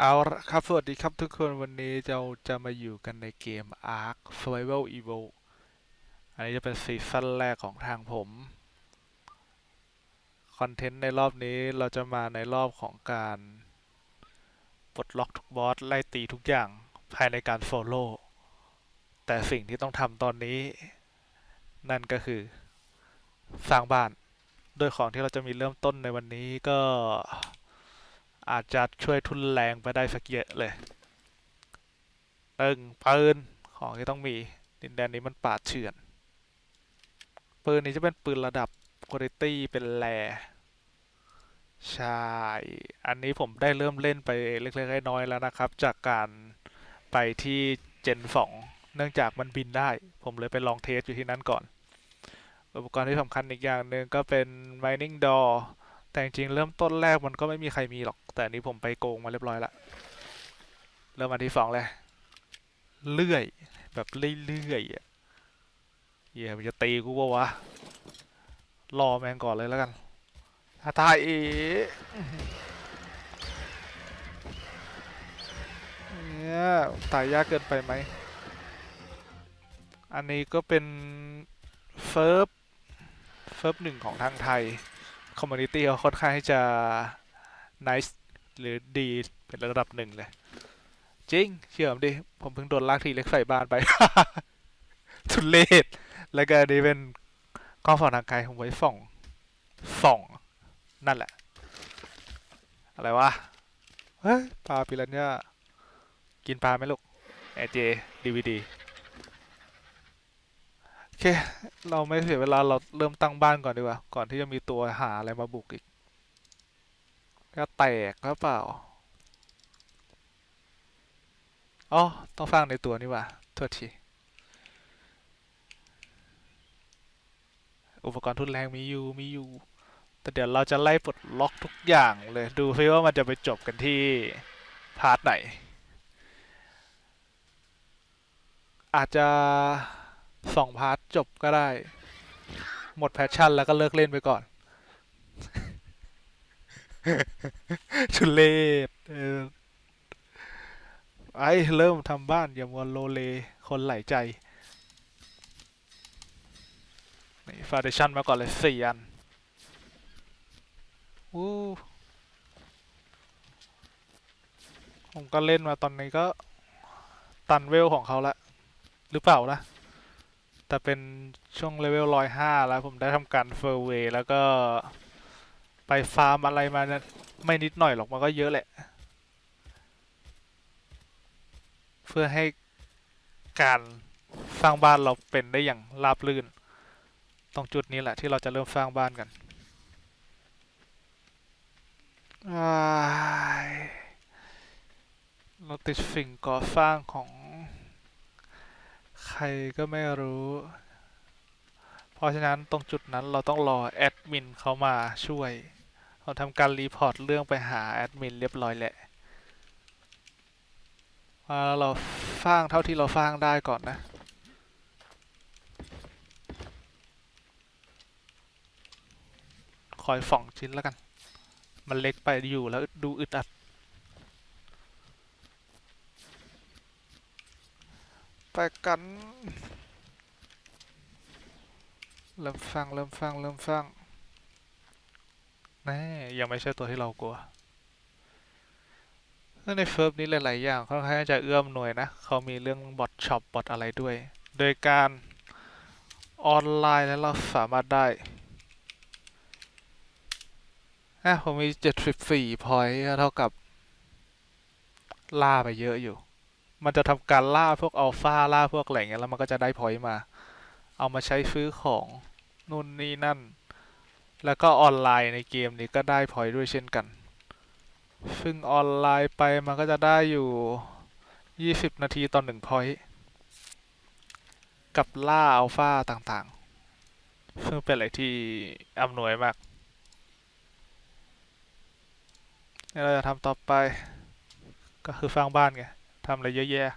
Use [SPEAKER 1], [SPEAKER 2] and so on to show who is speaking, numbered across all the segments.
[SPEAKER 1] เอาละครับ สวัสดีครับทุกคนวันนี้เราจะมาอยู่กันในเกม Ark Survival Evo อันนี้จะเป็นซีซั่นแรกของทางผม คอนเทนต์ในรอบนี้เราจะมาในรอบของการปลดล็อกทุกบอส ไล่ตีทุกอย่างภายในการโซโล่แต่สิ่งที่ต้องทำตอนนี้ นั่นก็คือ สร้างบ้าน โดยของที่เราจะมีเริ่มต้นในวันนี้ก็ อาจจะช่วยทุนแรงไปได้สักเยอะเลยตึงปืนของที่ต้องมีดินแดนนี้มันป่าเถื่อน ปืนนี้จะเป็นปืนระดับคุณภาพเป็นแรใช่ อันนี้ผมได้เริ่มเล่นไปเล็กๆน้อยๆแล้วนะครับ จากการไปที่เจน2เนื่องจากมันบินได้ ผมเลยไปลองเทสอยู่ที่นั่นก่อน อุปกรณ์ที่สำคัญอีกอย่างหนึ่งก็เป็น mining door แต่จริงๆเริ่มต้นแรกมันก็ไม่มีใครมีหรอก แต่นนี้ผมไปโกงมาเรียบร้อยละเริ่มอันที่สองเลยเลื่อย แบบเลื่อยๆอะเหี้ยมันจะตีกูปะวะรอแมงก่อนเลยแล้วกันอาตายเอเนี่ยตายยากเกินไปไหม อันนี้ก็เป็น เฟิร์ฟ เฟิร์ฟหนึ่งของทางไทย คอมมูนิตี้เขาค่อนข้างที่จะ nice หรือดีเป็นระดับหนึ่งเลย จริง เชื่อผมดิ ผมเพิ่งโดนลากทีเล็กใส่บ้านไป ทุเลศแล้วก็นี่เป็นกล้องส่องทางไกลผมไว้ส่องส่อง นั่นแหละ อะไรวะ เฮ้ย ปลาปิรันย่ากินปลาไหมลูกแอเจดีวีดี เค เราไม่เสียเวลาเราเริ่มตั้งบ้านก่อนดีกว่า ก่อนที่จะมีตัวหาอะไรมาบุกอีก ก็แตกหรือเปล่า อ๋อ ต้องฟังในตัวนี่ว่าโทษที อุปกรณ์ทุนแรงมีอยู่ มีอยู่ แต่เดี๋ยวเราจะไล่ปลดล็อกทุกอย่างเลย ดูซิว่ามันจะไปจบกันที่พาร์ทไหน อาจจะ สองพาร์ทจบก็ได้ หมดแพชชั่นแล้วก็เลิกเล่นไปก่อน ชุเลศเออไอ้เริ่มทำบ้าน อย่ามัวโลเล คนไหลใจ นี่ฟาเดชั่นมาก่อนเลยสี่อันวู้ผมก็เล่นมาตอนนี้ก็ ตันเวลของเขาละ หรือเปล่านะ แต่เป็นช่วงเลเวลร้อยห้าแล้วผมได้ทำการเฟอร์เวย์แล้วก็ไปฟาร์มอะไรมาเนี่ยไม่นิดหน่อยหรอกมันก็เยอะแหละ เพื่อให้การสร้างบ้านเราเป็นได้อย่างราบรื่น ตรงจุดนี้แหละที่เราจะเริ่มสร้างบ้านกันเราติดสิ่งก่อสร้างของ ใครก็ไม่รู้ เพราะฉะนั้นตรงจุดนั้นเราต้องรอแอดมินเขามาช่วย เราทำการรีพอร์ตเรื่องไปหาแอดมินเรียบร้อยแหละว่าเราสร้างเท่าที่เราสร้างได้ก่อนนะคอยส่องชิ้นแล้วกัน มันเล็กไปอยู่แล้วดูอึดอัด ไปกัน เริ่มฟัง เริ่มฟัง เริ่มฟังแน่ยังไม่ใช่ตัวที่เรากลัวในเฟิร์ฟนี้หลาย ๆ อย่างค่อนข้างจะเอื้อมหน่วยนะ เขามีเรื่องบอทช็อปบอทอะไรด้วย โดยการออนไลน์แล้วเราสามารถได้อะผมมี 74 พอยต์เท่ากับ ล่าไปเยอะอยู่ มันจะทำการล่าพวกอัลฟาล่าพวกอะไรเงี้ยแล้วมันก็จะได้พอยต์มา เอามาใช้ซื้อของนู่นนี่นั่น แล้วก็ออนไลน์ในเกมนี้ก็ได้พอยต์ด้วยเช่นกัน ซึ่งออนไลน์ไปมันก็จะได้อยู่ 20 นาทีต่อหนึ่งพอยต์กับล่าอัลฟาต่างๆ ซึ่งเป็นอะไรที่อำนวยมากนี่เราจะทำต่อไป ก็คือสร้างบ้านไง ทำอะไรเยอะแยะ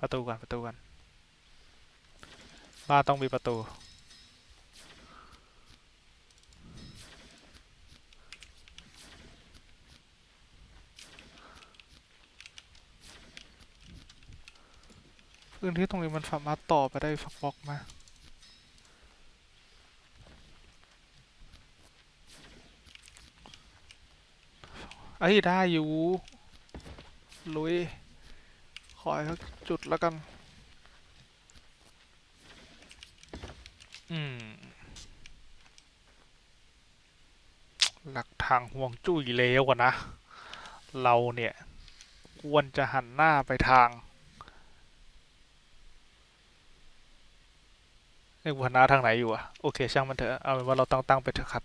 [SPEAKER 1] ประตูก่อนประตูก่อนบ้านต้องมีประตูพื้นที่ตรงนี้มันสามารถต่อไปได้ฟักบล็อกมาไอ้ได้อยู่ ลุย ขอให้สักจุดแล้วกัน อืม หลักทางห่วงจุ้ยเลวกว่านะ เราเนี่ย ควรจะหันหน้าไปทางเอ้ยหันหน้าทางไหนอยู่อะโอเค ช่างมันเถอะ เอาเป็นว่าเราตั้งตั้งไปเถอะครับ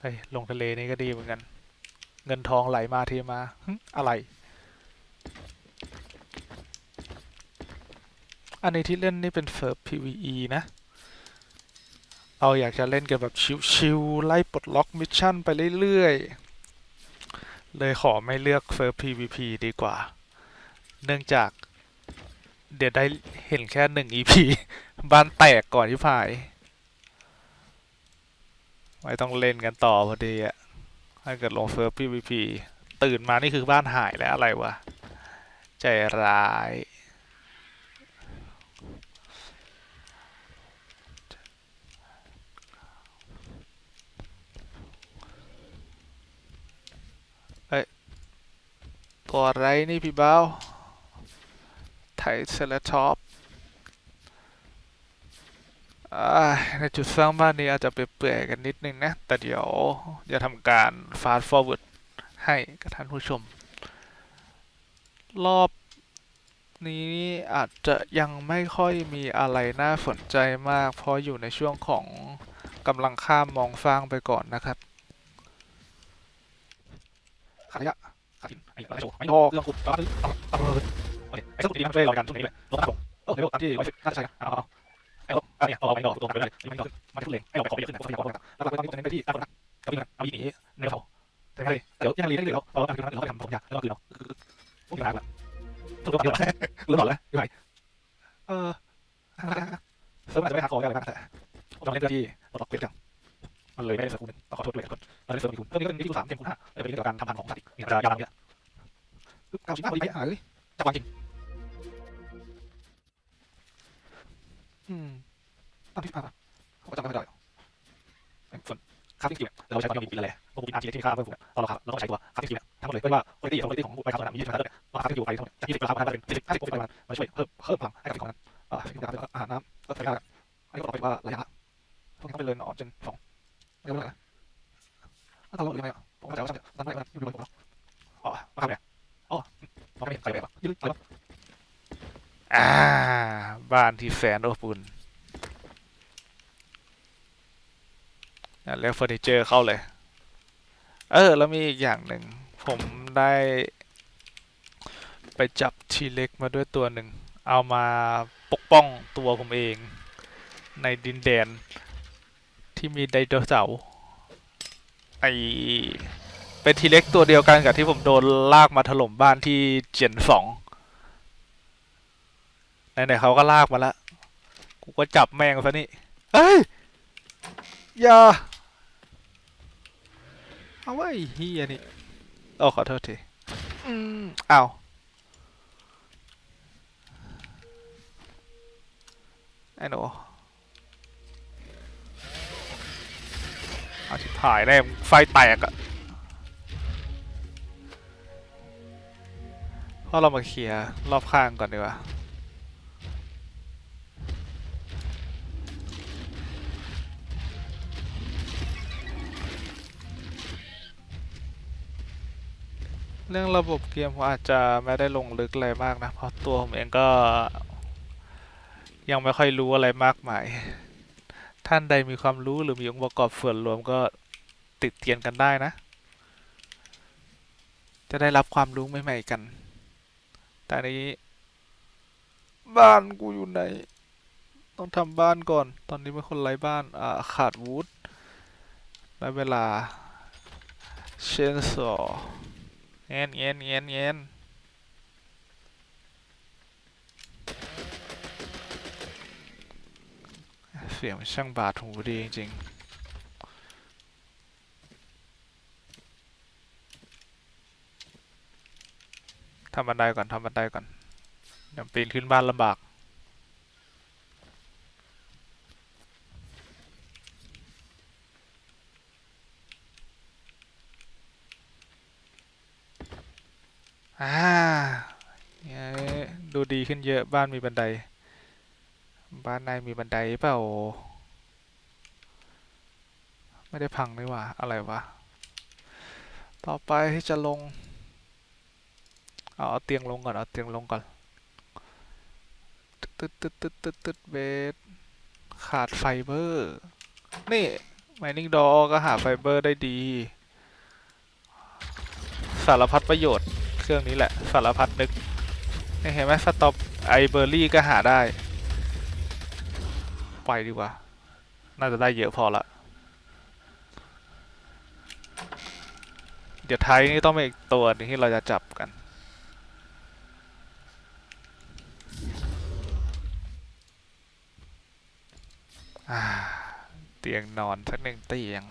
[SPEAKER 1] เฮ้ยลงทะเลนี่ก็ดีเหมือนกัน เงินทองไหลมาเทมาอะไร อันนี้ที่เล่นนี่เป็นเซิร์ฟ PVE นะ เราอยากจะเล่นกันแบบชิวๆไล่ปลดล็อกมิชชั่นไปเรื่อยๆ เลยขอไม่เลือกเซิร์ฟ PVP ดีกว่า เนื่องจากเดี๋ยวได้เห็นแค่หนึ่ง EP บ้านแตกก่อนที่พายไม่ต้องเล่นกันต่อพอดีอะ ถ้าเกิดลงเซิร์ฟ PVP ตื่นมานี่คือบ้านหายแล้วอะไรวะ ใจร้ายตัวอะไรนี่พี่เบ้าไทเซเลทอป ในจุดสร้างบ้านนี้อาจจะเปื่อยๆกันนิดนึงนะ แต่เดี๋ยวจะทำการ fast forward ให้กับท่านผู้ชม รอบนี้อาจจะยังไม่ค่อยมีอะไรน่าสนใจมาก เพราะอยู่ในช่วงของกำลังข้ามมองฟางไปก่อนนะครับขายะขาดินไอ้อะไรโชว์ไม่พอเรื่องขุดตอนนี้ตอนตอนเลยโอเคไอ้สกุลดีมันช่วยเรากันช่วงนี้เลยรถตามผมเออเดี๋ยวตามที่ร้อยสิบน่าจะใช่นะเอาเอาไอ้รถอันนี้เอาไปดอกตรงไปเลยไม่ดอกมันขึ้นเรศไอ้ดอกไปขอไปเยอะขึ้นนะขอไปขอไปแล้วเราตอนนี้ตอนนี้ไปที่ตั้งคนนะกับพี่นะเอาอีกหนีในเขาแต่ไม่เลยเดี๋ยวยังรีได้เหลือเราเราทำคือเราไปทำผมยาแล้วก็คือเรา ถ้าเราหรือไม่ผมก็จะว่าตั้งแต่ตั้งแต่อยู่บนหัวอ๋อมาทำไงอ๋อเราไม่ใส่แบบยืดอะไรอ่า บ้านที่แสนอบอุ่นแล้วเฟอร์นิเจอร์เข้าเลย เออ แล้วมีอีกอย่างหนึ่ง ผมได้ ไปจับทีเล็กมาด้วยตัวหนึ่ง เอามาปกป้องตัวผมเอง ในดินแดนที่มีไดโนเสาร์ ไอเป็นทีเล็กตัวเดียวกันกับที่ผมโดนลากมาถล่มบ้านที่เจนสองไหนๆเขาก็ลากมาแล้วกูก็จับแม่งซะนี่เฮ้ยอย่าเอาไว้เฮียนี่โอ้ขอโทษทีอืมอ้าวไอ้หนูเอาชิบหายแน่ไฟแตกอะพราะเรามาเคลียร์รอบข้างก่อนดีกว่าเรื่องระบบเกมผมอาจจะไม่ได้ลงลึกอะไรมากนะ เพราะตัวผมเองก็ยังไม่ค่อยรู้อะไรมากมาย ท่านใดมีความรู้หรือมีองค์ประกอบส่วนรวมก็ติดเตียนกันได้นะ จะได้รับความรู้ใหม่ๆกันแต่นี้ บ้านกูอยู่ไหน ต้องทำบ้านก่อน ตอนนี้เป็นคนไร้บ้าน อ่า ขาดวูดได้เวลา เชนซอเงี้ยเงี้ยเงี้ยเงี้ยเสียงช่างบาดหูดีจริงๆทำบันไดก่อนทำบันไดก่อนเดี๋ยวปีนขึ้นบ้านลำบาก อ่าดูดีขึ้นเยอะบ้านมีบันได บ้านนายมีบันไดเปล่า ไม่ได้พังนี่หว่า อะไรวะ ต่อไปที่จะลง เอาเอาเตียงลงก่อน เอาเตียงลงก่อน ตึ๊ดตึ๊ดตึ๊ดตึ๊ดตึ๊ดเบส ขาดไฟเบอร์ นี่ Mining d o o ก็หาไฟเบอร์ได้ดี สารพัดประโยชน์ เครื่องนี้แหละ สารพัดนึก นี่เห็นไหมสต็อปไอเบอร์รี่ก็หาได้ ไปดีกว่า น่าจะได้เยอะพอละ เดี๋ยวไทยนี่ต้องเป็นอีกตัวนึงที่เราจะจับกัน เตียงนอนสักหนึ่งเตียง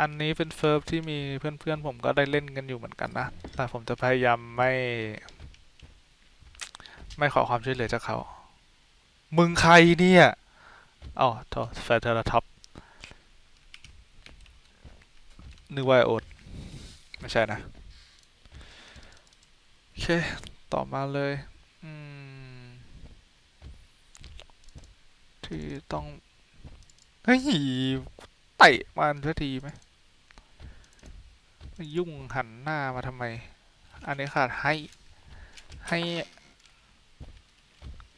[SPEAKER 1] อันนี้เป็นเฟิร์ฟที่มีเพื่อนๆผมก็ได้เล่นกันอยู่เหมือนกันนะ แต่ผมจะพยายามไม่ ไม่ขอความช่วยเหลือจากเขา มึงใครเนี่ยอ๋อโทษแฟร์เทอร์ท็อปนึกว่าอโอดไม่ใช่นะ โอเค ต่อมาเลยที่ต้องเฮ้ยเตะมันสักทีไหม ยุ่งหันหน้ามาทำไม อันนี้ขาดให้ ให้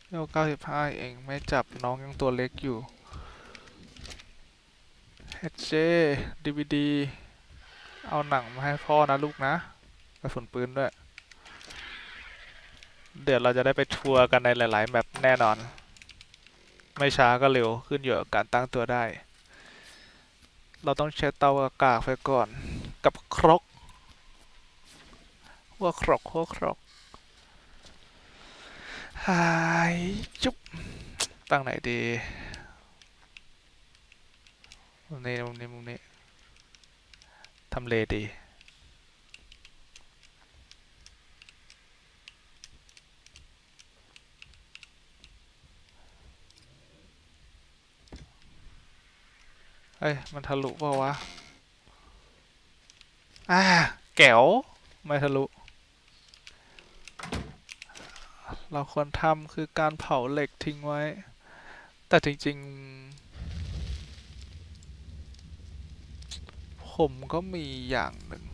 [SPEAKER 1] โยเก้าสิบห้าเองไม่จับน้องยังตัวเล็กอยู่ HJ DVD เอาหนังมาให้พ่อนะลูกนะกระสุนปืนด้วย เดี๋ยวเราจะได้ไปทัวร์กันในหลาย ๆ แมปแน่นอน ไม่ช้าก็เร็วขึ้นอยู่กับการตั้งตัวได้ เราต้องเช็ดเตาอากาศไปก่อน กับครกหัว่าครกหัวครกหายจุ๊บตั้งไหนดีมุมนี้มุมนี้มุมนี้ทำเลดีเฮ้ย มันทะลุเปล่าวะ อ่าแก๋วไม่ทะลุ เราควรทำคือการเผาเหล็กทิ้งไว้ แต่จริง ๆ ผมก็มีอย่างหนึ่ง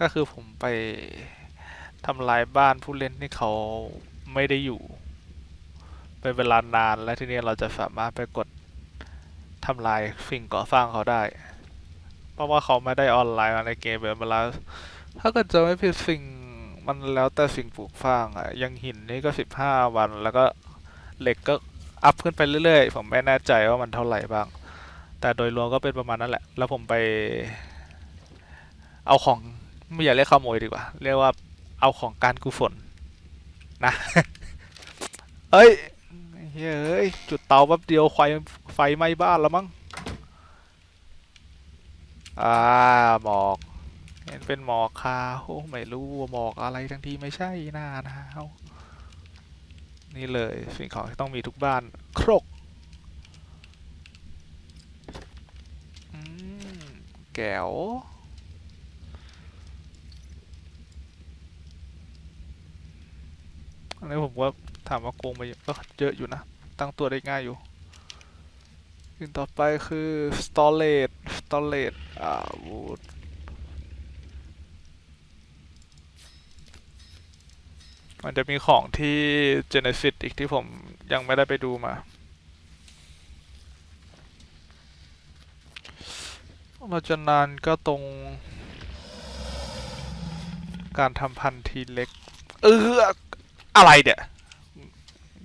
[SPEAKER 1] ก็คือผมไปทำลายบ้านผู้เล่นที่เขาไม่ได้อยู่ เป็นเวลานานและทีนี้เราจะสามารถไปกดทำลายสิ่งก่อสร้างเขาได้ เพราะว่าเขาไม่ได้ออนไลน์มาในเกมแบบเวลาถ้าเกิดจะไม่ผิดสิ่งมันแล้วแต่สิ่งปลูกสร้างอะอยังหินนี่ก็สิบห้าวัน แล้วก็เหล็กก็อัพขึ้นไปเรื่อยๆ ผมไม่แน่ใจว่ามันเท่าไหร่บ้าง แต่โดยรวมก็เป็นประมาณนั้นแหละ แล้วผมไป เอาของไม่อยากเรียกขโมยดีกว่า เรียกว่าเอาของการกุศลนะ เอ้ยเฮ้ย จุดเตาแป๊บเดียวไฟไฟไหม้บ้านแล้วมั้ง อ่าหมอกเห็นเป็นหมอกคาโอ้ไม่รู้ว่าหมอกอะไรทั้งที่ไม่ใช่หน้าหนาวนี่เลยสิ่งของที่ต้องมีทุกบ้านครกอืมแก้วอันนี้ผมว่าถามว่าโกงไปก็เยอะอยู่นะ ตั้งตัวได้ง่ายอยู่สิ่งต่อไปคือ storage storage อ่า wood มันจะมีของที่ Genesis อีกที่ผมยังไม่ได้ไปดูมา เราจะนานก็ตรง การทำพันธุ์ทีเล็ก เออ อะไรเดี๋ย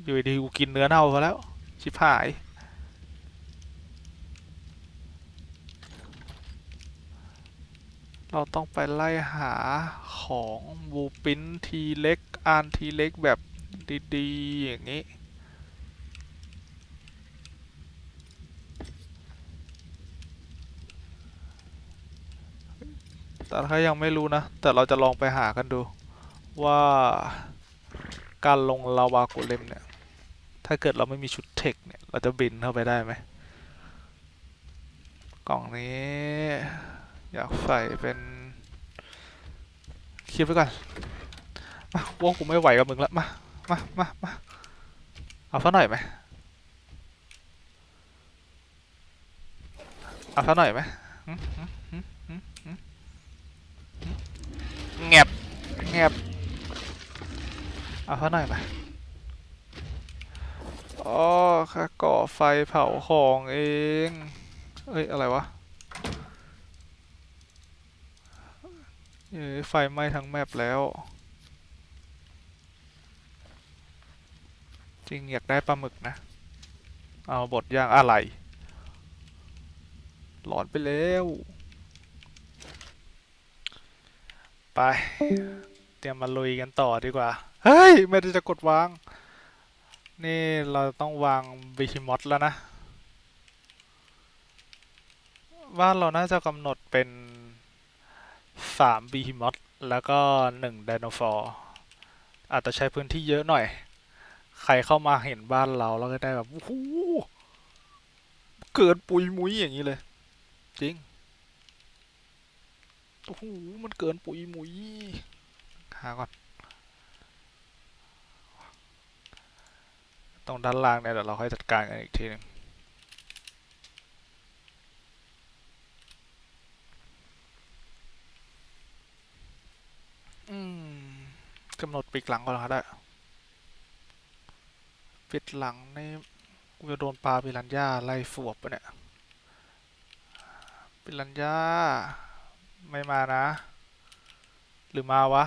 [SPEAKER 1] อยู่ดีกูกินเนื้อเน่าซะแล้ว ชิบหาย เราต้องไปไล่หาของบูปินทีเล็กอานทีเล็กแบบดีๆ อย่างนี้ แต่ถ้ายังไม่รู้นะ แต่เราจะลองไปหากันดูว่าการลงลาวาโกเลมเนี่ย ถ้าเกิดเราไม่มีชุดเทคเนี่ย เราจะบินเข้าไปได้ไหม กล่องนี้ อยากใส่เป็นคิดไว้ก่อน มาว่ากูไม่ไหวกับมึงละมา มา มา มา เอาสักหน่อยไหมเอาสักหน่อยไหมหึหึหึหึหึหึแงบแงบเอาสักหน่อยไหมอ๋อค่าก่อไฟเผาของเอง เอ้ย อะไรวะ เอ้ยไฟไหม้ทั้งแมปแล้ว จริงอยากได้ปลาหมึกนะ เอาบดย่างอะไร หลอนไปแล้ว ไป เตรียมมาลุยกันต่อดีกว่า เฮ้ย ไม่ได้จะกดวาง นี่เราต้องวางบิคิมอสแล้วนะบ้านเราน่าจะกำหนดเป็น สามบีฮิมอสแล้วก็หนึ่งไดโนฟอร์อาจจะใช้พื้นที่เยอะหน่อย ใครเข้ามาเห็นบ้านเราแล้วก็ได้แบบโอ้โหเกินปุยมุ้ยอย่างนี้เลย จริงโอ้โหมันเกินปุยมุ้ยหาก่อน ตรงด้านล่างเนี่ยเดี๋ยวเราค่อยจัดการกันอีกทีหนึง อืมกำห นดปีกหลังก่อนก็ได้ปิดหลังนี่กูจะโดนปลาปิรันย่าไล่ฝวบปะเนี่ยปิรันย่าไม่มานะ หรือมาวะ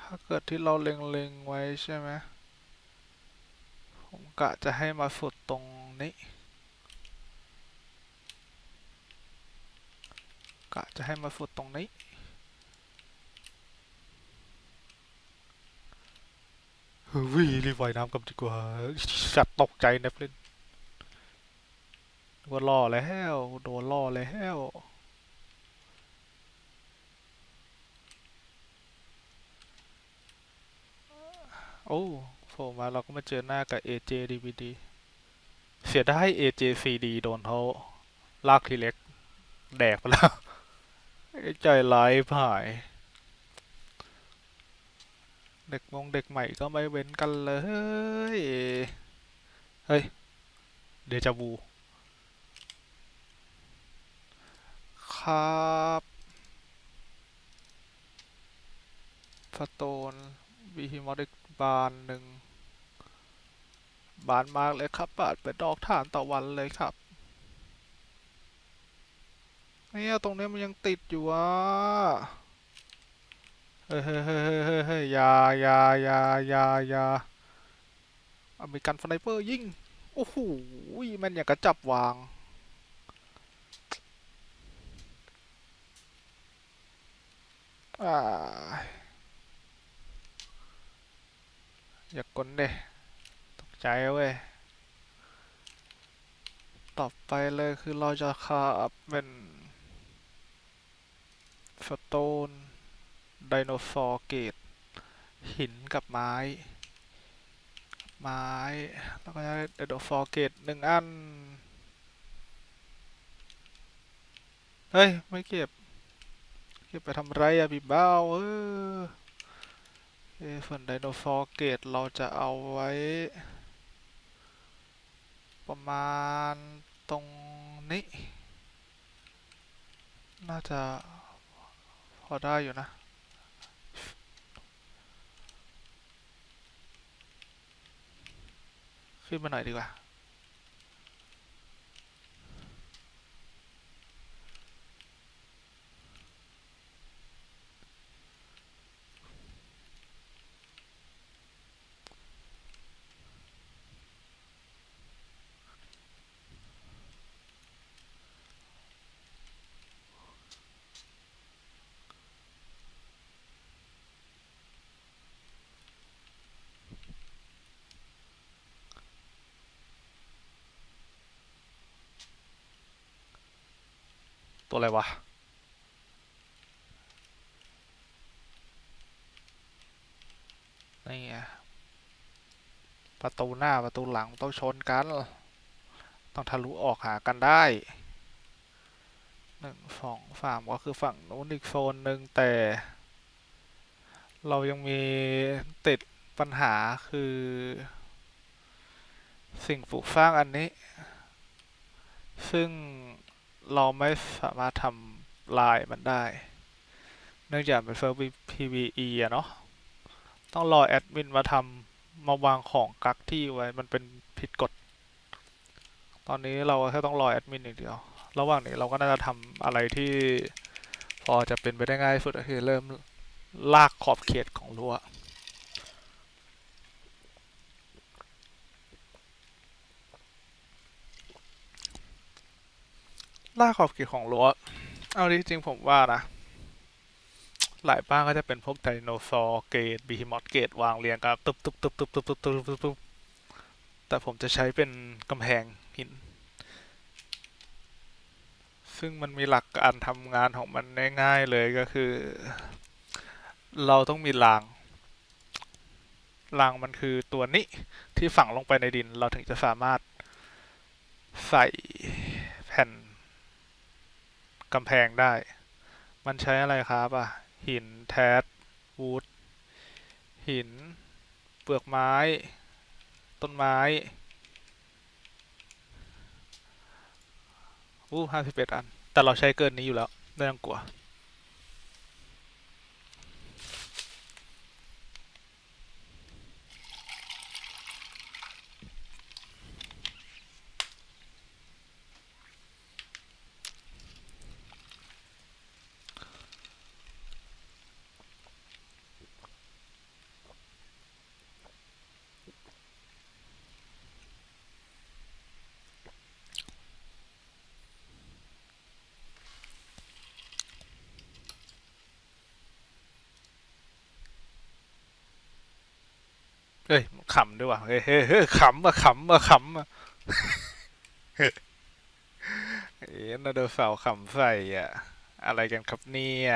[SPEAKER 1] ถ้าเกิดที่เราเล็งๆไว้ใช่ไหมผมกะจะให้มาสุดตรงนี้ กะจะให้มาสุดตรงนี้ เฮ้ยรีบว่ายน้ำกันดีกว่าสัตว์ตกใจเนฟลินว่าล่อแล้วโดนล่อแล้วโอ้โผล่มาเราก็มาเจอหน้ากับ AJ DVD เสียดาย AJ CD โดนเขาลากทีเล็ก แดกไปแล้ว ใจร้ายผาย เด็กมงเด็กใหม่ก็ไม่เว้นกันเลย เฮ้ย เดจาวู ครับสโตนบีฮิมอดิกบานหนึ่งบานมากเลยครับบาดเป็นดอกฐานต่อวันเลยครับ เนี่ยตรงนี้มันยังติดอยู่อะเฮ้ยเฮ้ยเฮ้ยเฮ้ยเฮ้ยยอยายาอยายายาอเมริกันสไนเปอร์ยิงโอ้โหมันอยากกระจับวางอ่าอย่ากกลเด้ตกใจเว้ย ต่อไปเลยคือเราจะขับเป็น สโตน ไดโนเสาร์เกต หินกับไม้ ไม้ แล้วก็ได้ไดโนเสาร์เกตหนึ่งอัน เฮ้ย ไม่เก็บ เก็บไปทำไรอะพี่บ้าเออเอยส่วนไดโนเสาร์เกตเราจะเอาไว้ ประมาณตรงนี้ น่าจะ อได้อยู่นะ ขึ้นมาหน่อยดีกว่า อะไรวะนี่ไงประตูหน้าประตูหลังต้องชนกัน ต้องทะลุออกหากันได้หนึ่งสองสามก็คือฝั่งนู้นอีกโซนหนึ่งแต่ เรายังมีติดปัญหาคือ สิ่งปลูกสร้างอันนี้ ซึ่ง เราไม่สามารถทำลายมันได้ เนื่องจากเป็นเซิร์ฟ PVE อะเนาะ ต้องรอแอดมินมาทำมาวางของกักที่ไว้ มันเป็นผิดกฎ ตอนนี้เราแค่ต้องรอแอดมินอย่างเดียว ระหว่างนี้เราก็น่าจะทำอะไรที่พอจะเป็นไปได้ง่ายสุดก็คือเริ่มลากขอบเขตของรั้ว ลากขอบเขตของรั้วเอาจริงๆผมว่านะ หลายบ้านก็จะเป็นพวกไดโนเสาร์เกตบีฮิมอสเกตวางเรียงกันตุ๊บตุ๊บตุ๊บตุ๊บตุ๊บตุ๊บตุ๊บตุ๊บตุ๊บแต่ผมจะใช้เป็นกำแพงหิน ซึ่งมันมีหลักการทำงานของมันง่ายๆเลยก็คือ เราต้องมีรางรางมันคือตัวนี้ที่ฝังลงไปในดินเราถึงจะสามารถใส่แผ่น กำแพงได้ มันใช้อะไรครับอะ หินแทสวูดหิน เปลือกไม้ ต้นไม้อู้ห้าสิบเอ็ดอัน แต่เราใช้เกินนี้อยู่แล้วไม่ต้องกลัว เอ้ยขำด้วยว่ะเฮ้ยเฮ้ยเฮ้ยขำอะขำอะขำอะเอ๊ะนาเดอร์เสาขำใส่อะอะไรกันครับเนี่ย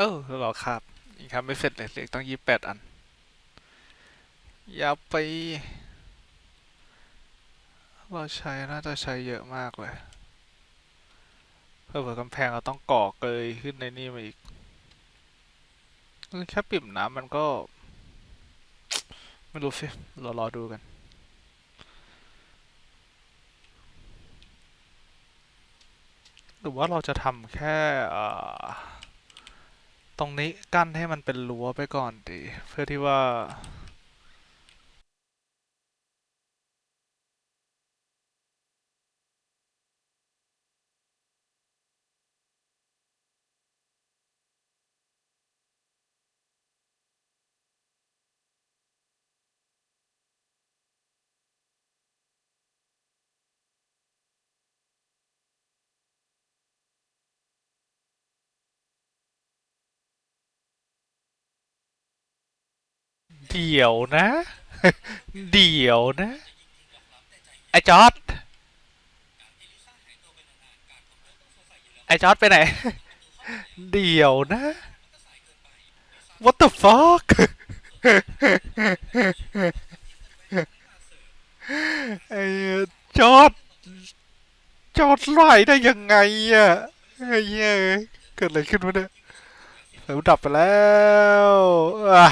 [SPEAKER 1] เออเหรอครับอีกครับไม่เสร็จเลยเหลืออกต้องยี่แปดอัน อย่าไป เราใช้น่าจะใช้เยอะมากเลยเพื่อเผื่อกำแพงเราต้องก่อเกยขึ้นในนี่มาอีก แค่ปิ่มน้ำมันก็ ไม่รู้สิเรารอดูกันหรือว่าเราจะทำแค่อ่อ ตรงนี้กั้นให้มันเป็นรั้วไปก่อนดี เพื่อที่ว่า เดี๋ยวนะ เดี๋ยวนะ ไอจอดไอจอดไปไหน เดี๋ยวนะ what the fuck ไอจอดจอดไหลได้ยังไงอะไอ้เงี้ยเกิดอะไรขึ้นวะเนี่ยไฟดับไปแล้วอะ